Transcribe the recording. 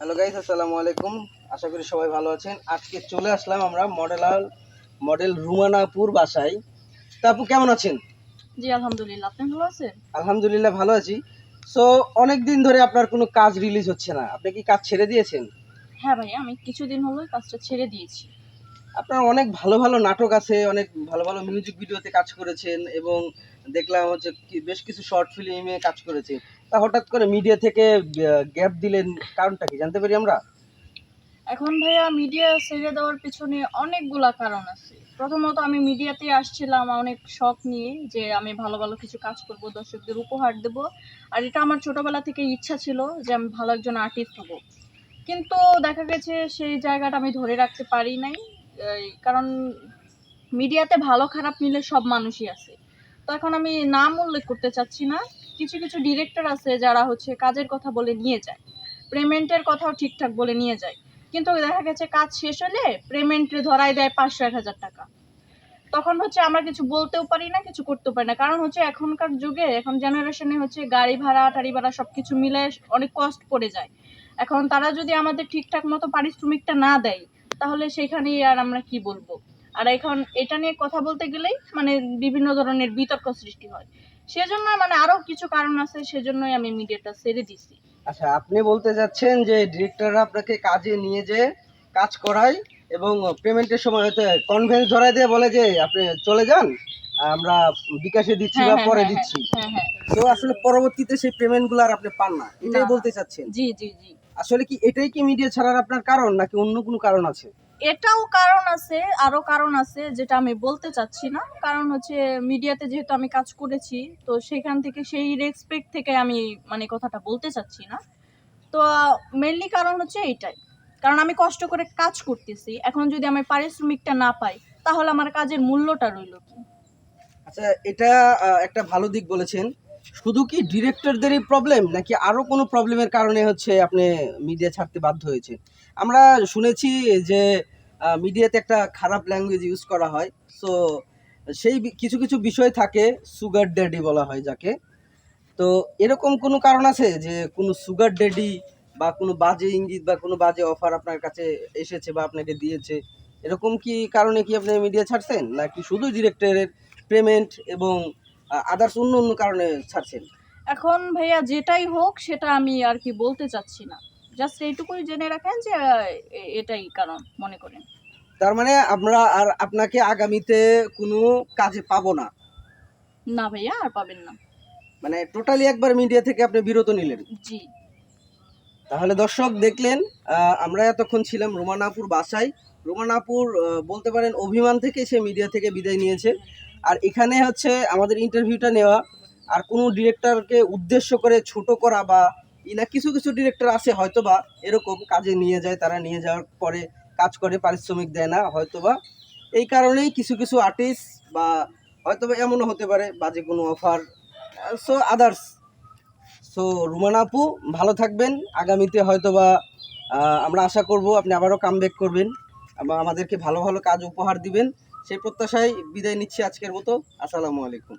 Hello guys আসসালামু আলাইকুম। আশা করি সবাই ভালো আছেন। আজকে চলে আসলাম আমরা মডেল মডেল রুমানাপুর বাসায়। তা আপু কেমন আছেন? জি আলহামদুলিল্লাহ। আপনি ভালো আছেন? আলহামদুলিল্লাহ ভালো আছি। সো অনেক দিন ধরে আপনার কোনো কাজ রিলিজ হচ্ছে না। আপনি কি কাজ ছেড়ে দিয়েছেন? হ্যাঁ ভাই আমি কিছুদিন হলো কাজটা ছেড়ে দিয়েছি। আপনার অনেক ভালো ভালো নাটক আছে, অনেক ভালো ভালো মিউজিক ভিডিওতে কাজ করেছেন এবং দেখলাম হচ্ছে বেশ কিছু শর্ট ফিল্মে কাজ করেছে তা হঠাৎ করে মিডিয়া থেকে গ্যাপ দিলেন কারণটা কি, জানতে পারি আমরা? এখন ভাইয়া মিডিয়া ছেড়ে দেওয়ার পিছনে অনেকগুলা কারণ আছে। প্রথমত আমি মিডিয়াতে আসছিলাম অনেক শখ নিয়ে যে আমি ভালো ভালো কিছু কাজ করব, দর্শকদের উপহার দেব। আর এটা আমার ছোটবেলা থেকে ইচ্ছা ছিল যে আমি ভালো একজন আর্টিস্ট হব। কিন্তু দেখা গেছে সেই জায়গাটা আমি ধরে রাখতে পারি নাই। কারণ মিডিয়াতে ভালো খারাপ মিলে সব মানুষই আছে। তো এখন আমি নাম উল্লেখ করতে চাচ্ছি না। কিছু কিছু ডিরেক্টর আছে যারা হচ্ছে কাজের কথা বলে নিয়ে যায়। পেমেন্টের কথাও ঠিকঠাক বলে নিয়ে যায়। কিন্তু দেখা গেছে কাজ শেষ হলে পেমেন্টে ধরাই দেয় পাঁচশো, এক হাজার টাকা। তখন হচ্ছে আমরা কিছু বলতেও পারি না, কিছু করতেও পারি না। কারণ হচ্ছে এখনকার যুগে, এখন জেনারেশনে হচ্ছে গাড়ি ভাড়া, টাড়ি ভাড়া সব কিছু মিলে অনেক কষ্ট পড়ে যায়। এখন তারা যদি আমাদের ঠিকঠাক মতো পারিশ্রমিকটা না দেয় তাহলে সেখানেই আর আমরা কি বলব? আর এখন এটা নিয়ে কথা বলতে গেলেই মানে বিভিন্ন ধরনের বিতর্ক সৃষ্টি হয়। সেজন্য মানে আরও কিছু কারণ আছে সেজন্যই আমি মিডিয়াটা ছেড়ে দিছি। আচ্ছা আপনি বলতে যাচ্ছেন যে ডিরেক্টররা আপনাকে কাজে নিয়ে যে কাজ করায় এবং পেমেন্টের সময় হয়তো কনভেন্স ধরায় দিয়ে বলে যে আপনি চলে যান আমরা বিকাশে দিচ্ছি বা হ্যাঁ পরে হ্যাঁ, দিচ্ছি। হ্যাঁ হ্যাঁ। তো আসলে পরবর্তীতে সেই পেমেন্টগুলো আর আপনি পান না এটাই বলতে চাচ্ছেন? জি জি জি। আসলে কি এটাই কি মিডিয়া ছাড়ার আপনার কারণ নাকি অন্য কোনো কারণ আছে? এটাও কারণ আছে আরও কারণ আছে যেটা আমি বলতে চাচ্ছি না। কারণ হচ্ছে মিডিয়াতে যেহেতু আমি কাজ করেছি তো সেখান থেকে সেই রেসপেক্ট থেকে আমি মানে কথাটা বলতে চাচ্ছি না। তো মেনলি কারণ হচ্ছে এইটাই। কারণ আমি কষ্ট করে কাজ করতেছি এখন যদি আমি পারিশ্রমিকটা না পাই তাহলে আমার কাজের মূল্যটা রইল কি? আচ্ছা এটা একটা ভালো দিক বলেছেন। শুধু কি ডিরেক্টরদেরই প্রবলেম নাকি আরও কোনো প্রবলেমের কারণে হচ্ছে আপনি মিডিয়া ছাড়তে বাধ্য হয়েছে আমরা শুনেছি যে মিডিয়াতে একটা খারাপ ল্যাঙ্গুয়েজ ইউজ করা হয়। সো সেই কিছু কিছু বিষয় থাকে সুগার ড্যাডি বলা হয় যাকে। তো এরকম কোনো কারণ আছে যে, কোনো সুগার ড্যাডি বা কোনো বাজে ইঙ্গিত বা কোনো বাজে অফার আপনার কাছে এসেছে বা আপনাকে দিয়েছে? এরকম কি কারণে কি আপনি মিডিয়া ছাড়ছেন? নাকি শুধু ডিরেক্টরের পেমেন্ট এবং আদার্স অন্য অন্য কারণে ছাড়ছেন। এখন ভাইয়া যেটাই হোক সেটা আমি আর কি বলতে চাচ্ছি না। জাস্ট এইটুকুই জেনে রাখেন যে এটাই কারণ মনে করেন। তার মানে আমরা আর আপনাকে আগামীতে কোনো কাজে পাবো না? না ভাইয়া আর পাবেন না। মানে টোটালি একবার মিডিয়া থেকে আপনি বিরত নিলেন। জি। তাহলে দর্শক দেখলেন আমরা এতক্ষণ ছিলাম রোমানাপুর বাসায়। রোমানাপুর বলতে পারেন অভিমান থেকে সে মিডিয়া থেকে বিদায় নিয়েছে। আর এখানে হচ্ছে আমাদের ইন্টারভিউটা নেওয়া, আর কোনো ডিরেক্টরকে উদ্দেশ্য করে ছোট করা বা ইনা কিছু কিছু ডিরেক্টর আছে হয়তো বা এরকম কাজে নিয়ে যায়, তারা নিয়ে যাওয়ার পরে কাজ করে, পারিশ্রমিক দেয় না হয়তো বা এই কারণেই কিছু কিছু আর্টিস্ট বা হয়তোবা এমনও হতে পারে বাজে কোনো offer so others so Ruman আপু, ভালো থাকবেন, আগামীতে হয়তো বা আমরা আশা করব আপনি আবারও কামব্যাক করবেন এবং আমাদেরকে ভালো ভালো কাজ উপহার দিবেন। সেই প্রত্যাশায় বিদায় নিচ্ছি আজকের মতো। আসসালামু আলাইকুম।